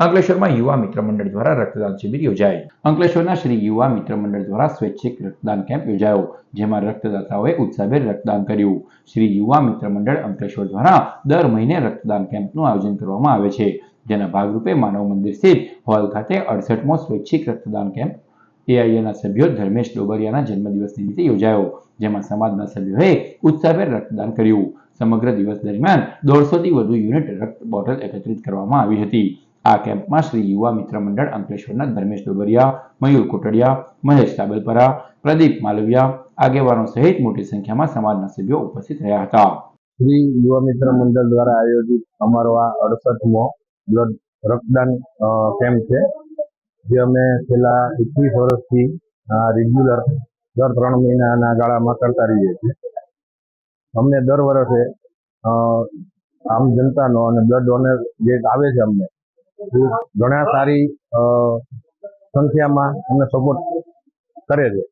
અંકલેશ્વરમાં યુવા મિત્ર મંડળ દ્વારા રક્તદાન શિબિર યોજાઈ અંકલેશ્વરના શ્રી યુવા મિત્ર મંડળ દ્વારા સ્વૈચ્છિક રક્તદાન કેમ્પ યોજાયો, જેમાં રક્તદાતાઓએ ઉત્સાહભેર રક્તદાન કર્યું. શ્રી યુવા મિત્ર મંડળ અંકલેશ્વર દ્વારા દર મહિને રક્તદાન કેમ્પનું આયોજન કરવામાં આવે છે, જેના ભાગરૂપે માનવ મંદિર સ્થિત હોલ ખાતે અડસઠમો સ્વૈચ્છિક રક્તદાન કેમ્પ એઆઈએના સભ્યો ધર્મેશ ડોબરિયાના જન્મદિવસ નિમિત્તે યોજાયો, જેમાં સમાજના સભ્યોએ ઉત્સાહભેર રક્તદાન કર્યું. સમગ્ર દિવસ દરમિયાન દોઢસોથી વધુ યુનિટ રક્ત બોટલ એકત્રિત કરવામાં આવી હતી. આ કેમ્પમાં શ્રી યુવા મિત્ર મંડળ અંકલેશ્વરના ધર્મેશ ડોબરિયા, મયુર કોટડિયા, મહેશ સાબલપરા પ્રદીપ માલવિયા આગેવાનો સહિત મોટી સંખ્યામાં સમાજના સભ્યો ઉપસ્થિત રહ્યા હતા. શ્રી યુવા મિત્ર મંડળ દ્વારા આયોજિત અમારો આ અડસઠમો બ્લડ રક્તદાન કેમ્પ છે, જે અમે છેલ્લા એકવીસ વર્ષથી રેગ્યુલર દર ત્રણ મહિનાના ગાળામાં કરતા રહીએ છીએ. અમને દર વર્ષે આમ જનતાનો અને બ્લડ ડોનર જે આવે છે અમને ઘણા સારી સંખ્યામાં અમને સપોર્ટ કરે છે.